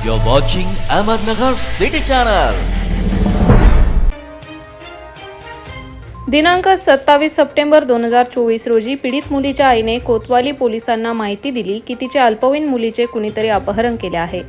You're watching Ahmednagar City Channel. दिनांक सत्तावीस September दोन हजार चोवीस रोजी पीडित मुलीच्या आईने कोतवाली पोलिसांना माहिती दिली की तिच्या अल्पवयीन मुलीचे कुणीतरी अपहरण केले आहे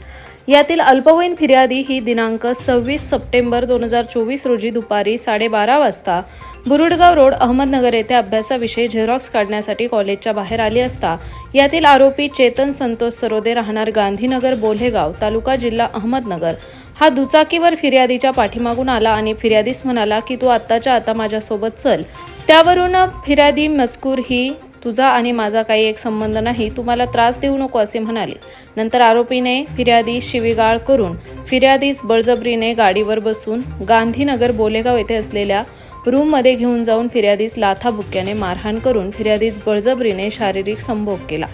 यातील अल्पवयीन फिर्यादी ही दिनांक सव्वीस सप्टेंबर दोन हजार चोवीस रोजी दुपारी साडेबारा वाजता बुरुडगाव रोड अहमदनगर येथे अभ्यासाविषयी झेरॉक्स काढण्यासाठी कॉलेजच्या बाहेर आली असता यातील आरोपी चेतन संतोष सरोदे राहणार गांधीनगर बोल्हेगाव तालुका जिल्हा अहमदनगर. हा दुचाकीवर फिर्यादीच्या पाठीमागून आला आणि फिर्यादीस म्हणाला की तू आत्ताच्या आता माझ्यासोबत चल. त्यावरून फिर्यादी मजकूर ही तुझा आणि माझा काही एक संबंध नाही तू मला त्रास देऊ नको असे म्हणाले. नंतर आरोपीने फिर्यादी शिवीगाळ करून फिर्यादीस बळजबरीने गाडीवर बसून गांधीनगर बोलेगाव येथे असलेल्या रूममध्ये घेऊन जाऊन फिर्यादीस लाथाबुक्क्याने मारहाण करून फिर्यादीस बळजबरीने शारीरिक संभोग केला.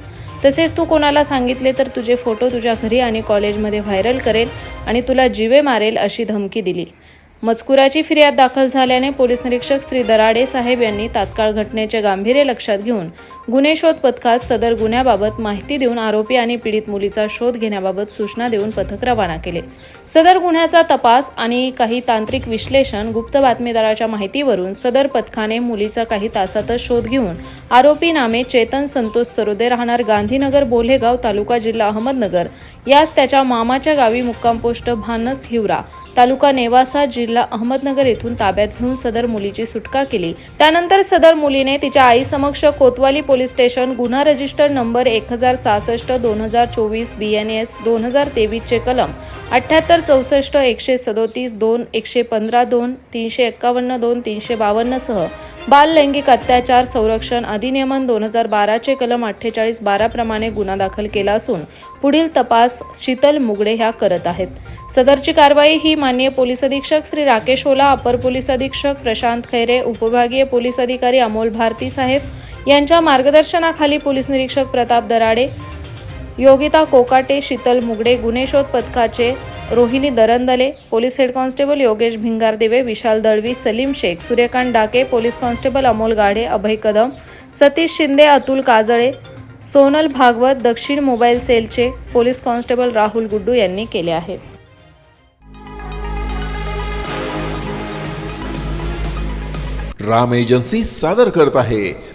तसेच तू कोणाला सांगितले तर तुझे फोटो तुझ्या घरी आणि कॉलेजमध्ये व्हायरल करेल आणि तुला जीवे मारेल अशी धमकी दिली. मजकुराची फिर्याद दाखल झाल्याने पोलीस निरीक्षक श्री दराडे साहेब यांनी तात्काळ घटनेचे गांभीर्य लक्षात घेऊन गुन्हे शोध पथकास सदर गुन्ह्याबाबत माहिती देऊन आरोपी आणि पीडित मुलीचा शोध घेण्याबाबत सूचना देऊन पथक रवाना केले. सदर गुन्ह्याचा तपास आणि काही तांत्रिक विश्लेषण गुप्त बातमीदाराच्या माहितीवरून सदर पथकाने मुलीचा काही तासातच शोध घेऊन आरोपी नामे चेतन संतोष सरोदे राहणार गांधीनगर बोल्हेगाव तालुका जिल्हा अहमदनगर. यास त्याच्या मामाच्या गावी मुक्काम पोस्ट भानस हिवरा तालुका नेवासा जिल्हा अहमदनगर येथून ताब्यात घेऊन सदर मुलीची सुटका केली. त्यानंतर सदर मुलीने तिच्या आईसमक्ष कोतवाली पोलीस स्टेशन गुन्हा रजिस्टर नंबर एक हजार सहासष्ट दोन हजार चोवीस बी एन एस दोन हजार तेवीसचे कलम अठ्ठ्याहत्तर चौसष्ट एकशे सदोतीस दोन एकशे पंधरा दोन तीनशे एक्कावन्न दोन तीनशे बावन्नसह बाल लैंगिक अत्याचार संरक्षण अधिनियमन दोन हजार बाराचे कलम अठ्ठेचाळीस बाराप्रमाणे गुन्हा दाखल केला असून पुढील तपास शीतल मुगडे ह्या करत आहेत. सदरची कारवाई ही माननीय पोलीस अधीक्षक श्री राकेश ओला अपर पोलीस अधीक्षक प्रशांत खैरे उपविभागीय पोलीस अधिकारी अमोल भारती साहेब यांच्या मार्गदर्शनाखाली पोलीस निरीक्षक प्रताप दराडे योगिता कोकाटे शीतल मुगडे गुन्हेशोध पथकाचे Rohini Darandale police head constable Yogesh Bhingardeve Vishal Dalvi Salim Shaikh Suryakant Dake police constable Amol Gadhe Abhay Kadam Satish Shinde Atul Kajale Sonal Bhagwat दक्षिण मोबाईल सेलचे पोलीस कॉन्स्टेबल राहुल गुड्डू यांनी केले आहे. राम एजन्सी सादर करत आहे.